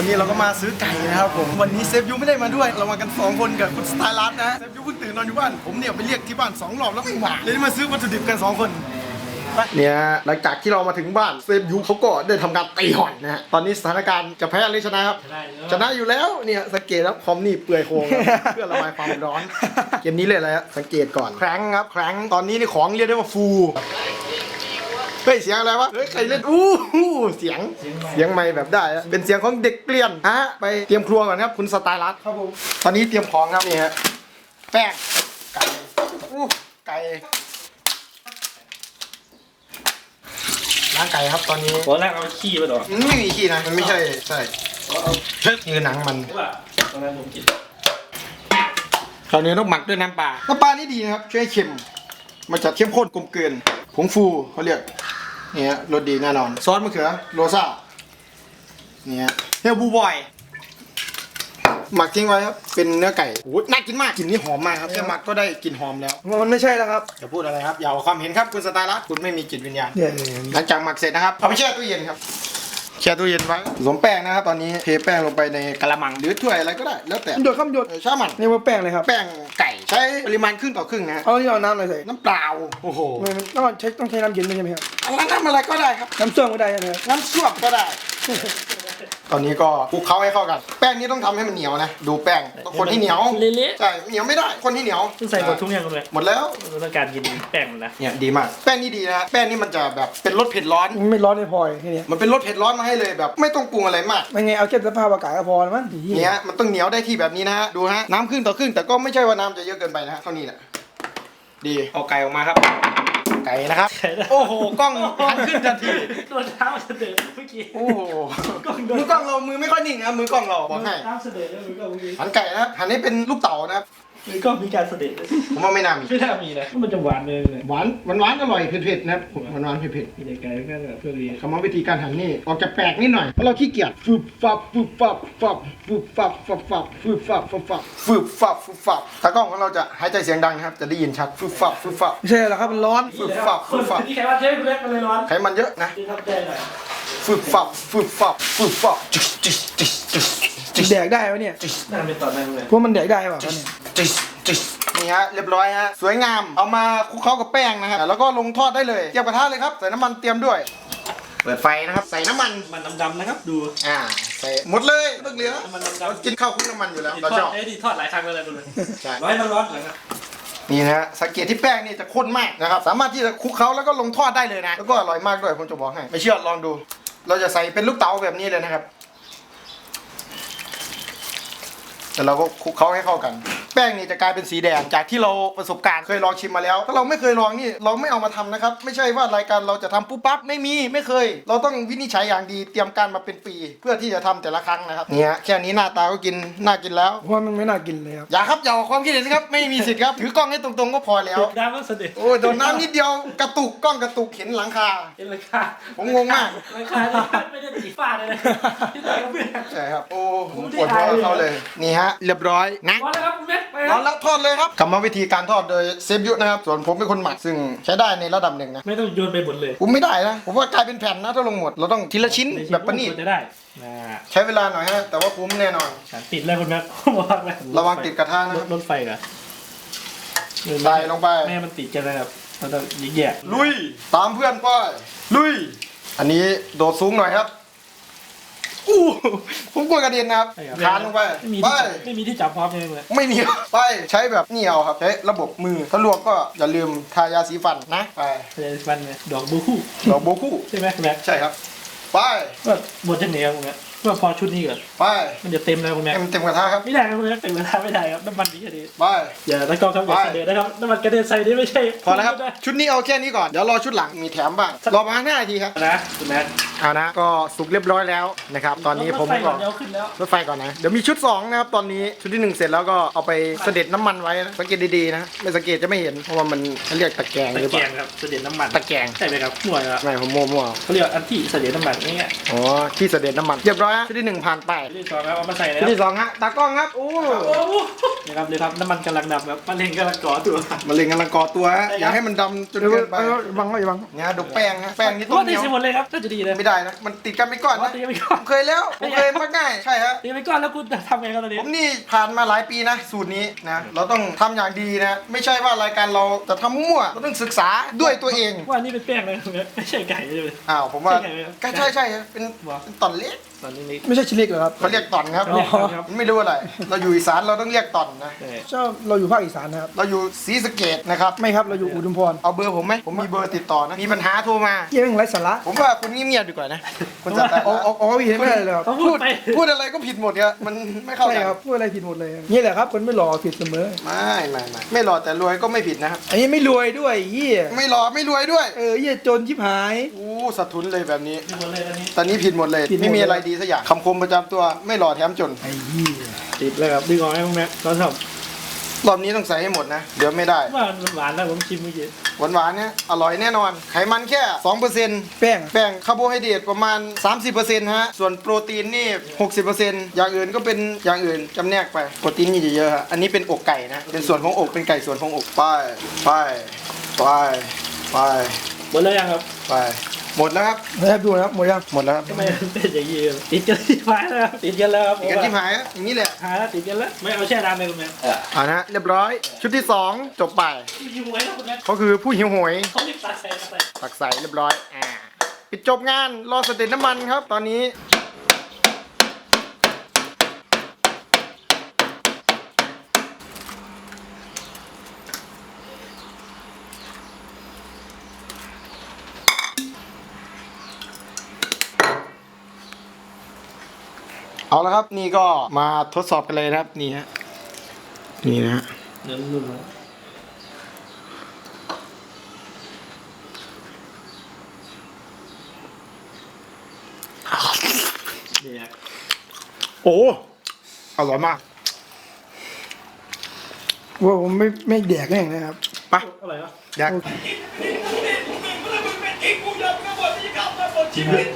วันนี้เราก็มาซื้อไก่นะครับผม วันนี้เซฟยูไม่ได้มาด้วย เรามากัน 2 คนกับคุณสไตล์รัสนะเซฟยูเพิ่งตื่นนอนอยู่บ้าน ผมเนี่ยไปเรียกที่บ้าน 2 รอบแล้วไม่มาเลยมาซื้อวัตถุดิบกัน 2 คนไปเนี่ยหลังจากที่เรามาถึงบ้านเซฟยูเขาก็ได้ทำการตีหอนนะฮะตอนนี้สถานการณ์จะแพ้หรือชนะครับ ชนะอยู่แล้วเนี่ยสังเกตแล้วคอมนี่เปื่อยโครงครับเพื่อระบายความร้อน เกมนี้เลยอะไรฮะสังเกตก่อนแครั้งครับแครั้งตอนนี้นี่ของเรียกได้ว่าฟูเฮ้ยเสียงอะไรวะ เฮ้ยใครเล่น อู้หูเสียง เสียงไม่แบบได้อะเป็นเสียงของเด็กเกลียนฮะไปเตรียมครัวก่อนครับ คุณสไตล์รัสครับผม ตอนนี้เตรียมของครับนี่ฮะ แป้ง ไก่ อู้ไก่ ล้างไก่ครับตอนนี้ตอนแรกเอาขี้ไปหรอมันไม่มีขี้นะ มันไม่ใช่ ใช่นี่คือหนังมันว่าตอนแรกผมกินคราวนี้ต้องหมักด้วยน้ำปลา น้ำปลานี่ดีนะครับ ช่วยให้เค็ม มันจะเข้มข้นกลมกลืนผงฟูเขาเรียก เนี่ยรสดีแน่นอน ซอสมะเขือโรซ่าเนี่ยเฮลบูบอย หมักทิ้งไว้ครับ เป็นเนื้อไก่โอ้โหน่ากินมากกลิ่นนี่หอมมากครับแค่หมักก็ได้กลิ่นหอมแล้ว มันไม่ใช่แล้วครับ อย่าพูดอะไรครับ อย่าเอาความเห็นครับคุณสไตล์รัตน์คุณไม่มีจิตวิญญาณ เนี่ยหลังจากหมักเสร็จนะครับ เอาไปแช่ตู้เย็นครับ แช่ตู้เย็นไว้ผสมแป้งนะครับตอนนี้เทแป้งลงไปในกระมังหรือถ้วยอะไรก็ได้ แล้วแต่หยดข้ามหยดเออช่างมันนี่ว่าแป้งเลยครับ แป้งไก่ใช้ปริมาณครึ่งต่อครึ่งนะฮะเอาที่เอาน้ำอะไรใส่น้ำเปล่าโอ้โหมันต้องใช้ต้องใช้น้ำเย็นด้วยใช่ไหมครับอะไรน้ำอะไรก็ได้ครับ น้ำส้มก็ได้ใช่ไหมครับน้ำส้วมก็ได้ ตอนนี้ก็คลุกเคล้าให้เข้ากัน แป้งนี้ต้องทำให้มันเหนียวนะ ดูแป้งต้องคนที่เหนียวเละใช่เหนียวไม่ได้คนที่เหนียวๆต้องใส่หมดทุกอย่างเลยหมดแล้วเราต้องการกินแป้งมันนะเนี่ยดีมาก แป้งนี่ดีนะแป้งนี่มันจะแบบเป็นรสเผ็ดร้อนมันไม่ร้อนไม่พอแค่เนี้ยมันเป็นรสเผ็ดร้อนมาให้เลยแบบ ไม่ต้องปรุงอะไรมากไม่ไงเอาแค่สภาพอากาศก็พอแล้วมั้งที่เนี่ยมันต้องเหนียวได้ที่แบบนี้นะฮะดูฮะน้ำครึ่งต่อครึ่งแต่ก็ไม่ใช่ว่าน้ำจะเยอะเกินไปนะฮะเท่านี้แหละดีเอาไก่ออกมาครับ ไก่นะครับ โอ้โหกล้องหันขึ้นทันทีโดนเท้าเสด็จเมื่อกี้โอ้โหมือกล้องเรามือไม่ค่อยนิ่งนะครับมือกล้องเราบอกให้เท้าเสด็จแล้วมือก็เมื่อกี้ หันไก่นะครับหันให้เป็นลูกเต๋านะครับ มือก็มีการเสด็จเลยผมว่าไม่น่ามีไม่น่ามีนะมันจะหวานเลยเลยหวานหวานหวานอร่อยเผ็ดๆนะครับหวานหวานเผ็ดมีแต่ไก่แค่เพื่อเรียนๆคำว่าวิธีการหันนี่ออกจะแปลกนิดหน่อยเพราะเราขี้เกียจฟึบฟับฟึบฟับฟับฟึบฟับฟับฟับฟึบฟับฟับฟับฟึบฟับฟึบฟับตากล้องของเราจะหายใจเสียงดังนะครับจะได้ยินชัดฟึบฟับฟึบฟับไม่ใช่หรอกครับมันร้อนฟึบฟับฟึบฟับที่ใครว่าเจ๊คุณเล็กมันเลยร้อนไขมันเยอะนะที่ทำแจ้งหน่อยฟึบฟับฟึบฟับฟึบฟับ จิสจิสจิสจิสจิสแดกได้ปะเนี่ยน่าเป็นตอนนั้นเลยพวกมันแดกได้ป่ะตอนเนี้ยจิสจิสนี่ฮะเรียบร้อยฮะสวยงามเอามาคลุกเคล้ากับแป้งนะครับแล้วก็ลงทอดได้เลยเตรียมกระทะเลยครับใส่น้ำมันเตรียมด้วย เปิดไฟนะครับใส่น้ำมันมันดำๆนะครับดูอ่าใส่หมดเลยไม่ต้องเหลือน้ำมันดำเรากินข้าวคลุกน้ำมันอยู่แล้วๆเราทอชดอบเอ้ยดีทอดหลายครั้งเลยดูเลยใช่ร้อยมันร้อนเหรอครับนี่นะฮะสังเกตที่แป้งนี่จะข้นมากนะครับ สามารถที่จะคลุกเคล้าแล้วก็ลงทอดได้เลยนะ แล้วก็อร่อยมากด้วยผมจะบอกให้ ไม่เชื่อลองดู เราจะใส่เป็นลูกเต๋าแบบนี้เลยนะครับ แต่เราก็คลุกเคล้าให้เข้ากัน ป้งนี่จะกลายเป็นสีแดงจากที่เราประสบการณ์เคยลองชิมมาแล้ว ถ้าเราไม่เคยลองนี่เราไม่เอามาทำนะครับ ไม่ใช่ว่ารายการเราจะทำปุ๊บปั๊บไม่มีไม่เคย เราต้องวินิจฉัยอย่างดีเตรียมการมาเป็นปี เพื่อที่จะทำแต่ละครั้งนะครับเนี่ยแค่นี้หน้าตาก็กินน่ากินแล้วเพราะว่ามันไม่น่ากินเลยครับอย่าครับอย่าออกความคิดเห็นครับไม่มีสิทธิ์ครับถือกล้องให้ตรงๆก็พอแล้วน้ำมันเสด็จโอ้ยโดนน้ำนิดเดียวกระตุกกล้องกระตุกเห็นหลังคาเอ็นราคาผมงงมากราคาไม่ได้ตีฟ้าเลยนะที่ไหนก็เพื่อนใช่ครับโอ้ผมปวดหัวกับเขาเลยนี่ฮะเรียบร้อยนะร้อนแล้วครับคุณแม็กไปคร้รัอบนแล้วทอดเลยครับกรรมวิธีการทอดโดยเซฟยุนะครับ ส่วนผมเป็นคนหมักซึ่งใช้ได้ในระดับหนึ่งนะ ไม่ต้องโยนไปหมดเลยผมไม่ได้นะ ผมว่ากลายเป็นแผ่นนะถ้าลงหมด เราต้องทีละชิ้นแบบประณีตจะได้นะใช้เวลาหน่อยฮะ แต่ว่าคุ้มแน่นอนฉันติดแล้วคุณแม็กบอกเลยระวังติดกระทะนะรคถรับรถไฟกันใส่ลงไปแม่มันติดกันนะครับเราต้องยิงแยกลุย ตามเพื่อนไปลุย อันนี้โดดสูงหน่อยครับ อู้ผมกลัวกระเด็นนะครับ คานลงไปไม่มีไป ที่ไม่มีที่จับพร้อมใช่ไหมไม่เหนียวไปใช้แบบเหนียวครับใช้ระบบมือถ้าลวกก็อย่าลืมทายาสีฟันนะไปเดี๋ยวฟันเลยดอกบูคู่ดอกโบคู่ใช่ไหมคุณแม็กใช่ครับ ไป ก็หมดจะเหนียวคุณแม็ก เพื่อพอชุดนี้ก่อนไปมันจะเต็มแล้วคุณแม็กเต็มเต็มกระทะครับไม่ได้ครับคุณแม็กเต็มกระทะไม่ได้ครับน้ำมันมีแค่นี้ไปอย่าตะกร้องครับอย่าไปเสด็จนะครับน้ำมันกระเด็นใส่นี่ไม่ใช่พอแล้วครับชุดนี้เอาแค่นี้ก่อนเดี๋ยวรอชุดหลังมีแถมบ้างรอมาห้านาทีครับนะคุณแม็กเอานะก็สุกเรียบร้อยแล้วนะครับตอนนี้ผมรถไฟก็ก่อนเดี๋ยวขึ้นแล้วรถไฟก่อนนะเดี๋ยวมีชุดสองนะครับตอนนี้ชุดที่หนึ่งเสร็จแล้วก็เอาไปเสด็จน้ำมันไว้นะสังเกตดีๆนะไม่สังเกตจะไม่เห็นเพราะว่ามันเขาเรียกตะแกรงตะหรือเปแกรล่างครับเสด็จน้ำมันตะแกรงใช่ไหมครับหน่วยครับไม่ผมมั่วๆเขาเรียกอันที่เสด็จน้ำมันนี่ไงอ๋อที่เสด็จน้ำมันเรียบร้อยอยฮะชุดที่หนึ่งผ่านไปที่สองครับเอามาใส่แล้ชุวดที่สองฮะตากล้องครับโอ้โอ้โหนี่ครับเลยครับน้ำมันกำลังดับครับมะเร็งกำลังก่อตัว มะเร็งกำลังก่อตัวฮะอย่าให้มันดำจนเดี๋ยวเกินไปเออบังไว้บังเนี่ยดูแป้งฮะแป้งนี่โอ้ต้องเหตีนียวสิหมดเลยครับน่าจะดีเลยไม่ได้นะมันติดกันไปก่อนอ๋อนะตีไปก่อนผมเคยแล้วผมเคยมาง่ายใช่ฮะ ตีไปก่อนแล้วคุณทำไงครับตอนนี้ผมนี่ผ่านมาหลายปีนะ สูตรนี้นะ เราต้องทำอย่างดีนะ ไม่ใช่ว่ารายการเราจะทำมั่วเราต้องศึกษาด้วยตัวเองว่าอันนี่เป็นแป้งนะครับไม่ใช่ไก่ใช่ไหมอ้าวผมว่าใช่ไงครับก็ใช่ใช่ครับเป็นว้าวเป็นตอนเล็กตอนนี้นี่ไม่ใช่ชิลิกเหรอครับ เขาเรียกตอนครับเรียกครับไม่รู้อะไร เราอยู่อีสานเราต้องเรียกตอนนะ ใช่ชอบเราอยู่ภาคอีสานนะครับ เราอยู่ศรีสะเกดนะครับ ไม่ครับเราอยู่อุดมพรเอาเบอร์ผมไหมผมมีเบอร์ติดต่อนะ มีปัญหาโทรมา เยี่ยงไรสาระผมว่าคุณเงียบๆดีกว่านะคุณจะเอาเอาเอาวีไม่ได้เลยครับเขาพูพูดดไปพูดอะไรก็ผิดหมดครับมันไม่เข้าใช่กันครับพูดอะไรผิดหมดเลยครับนี่แหละครับคนไม่หล่อผิดเสมอ ไม่ไม่ไม่ไม่หล่อแต่รวยก็ไม่ผิดนะครับ อันนี้ไม่รวยด้วยเหี้ยไม่หล่อไม่รวยด้วยเออเหี้ยจนชิบหาย อู้สะทุนเลยแบบนี้ หมดเลยตอนนี้ ตอนนี้ผิดหมดเลย ผิดหมดไม่มีอะไรดีสักอย่างคำคมประจำตัวไม่หล่อแถมจน ไอ้เหี้ยติดเลยครับดึงออกให้พวกนี้ตอนทรอบนี้ต้องใส่ให้หมดนะ เดี๋ยวไม่ได้ำว่ามันหวานนะผมชิมเมื่อกี้หวานหวานๆเนี่ยอร่อยแน่นอน ไขมันแค่ 2%แป้งแป้งคาร์โบไฮเดรตประมาณ 30%ฮะ ส่วนโปรตีนนี่ 60%อย่างอื่นก็เป็นอย่างอื่นจำแนกไป โปรตีนนี่จะเยอะฮะ อันนี้เป็นอกไก่นะ เป็นส่วนของอกเป็นไก่ส่วนของอกไปไปไปไปหมดแล้วยังครับไป หมดแล้วครับนะครับดูนะครับหมดยังหมดแล้วครับทำไมมันเป็นอย่างนี้ติดกันที่หายแล้วครับติดกันแล้วครับอีกกันที่หายอะอย่างนี้แหละหายแล้วติดกันแล้วไม่เอาแช่น้ำเลยคุณแม่อ่านะเรียบร้อย ชุดที่สองจบไปยิงไว้แล้วคุณแม่ก็คือผู้หิวโหยเขารีบตัดใส่ใส่ตักใส่เรียบร้อยอ่าปิดจบงานรอสเตตน้ำมันครับ ตอนนี้ เอาละครับนี่ก็มาทดสอบกันเลยนะครับ นี่ฮะนี่นะฮะเนื้อนุ่มนะนี่ครับโอ้อร่อยมากว่าผมไม่ไม่แดกแน่งนะครับไปอะไรวะอยากชิมเลย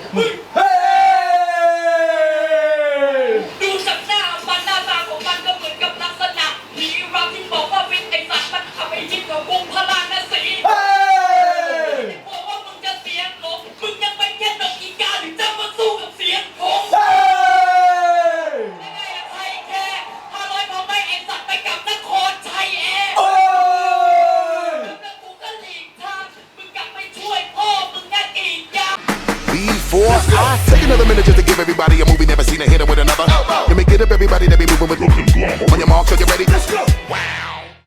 everybody a movie never seen a hitter with another. Let me get up everybody that be moving with On your mark, so get ready. Let's go.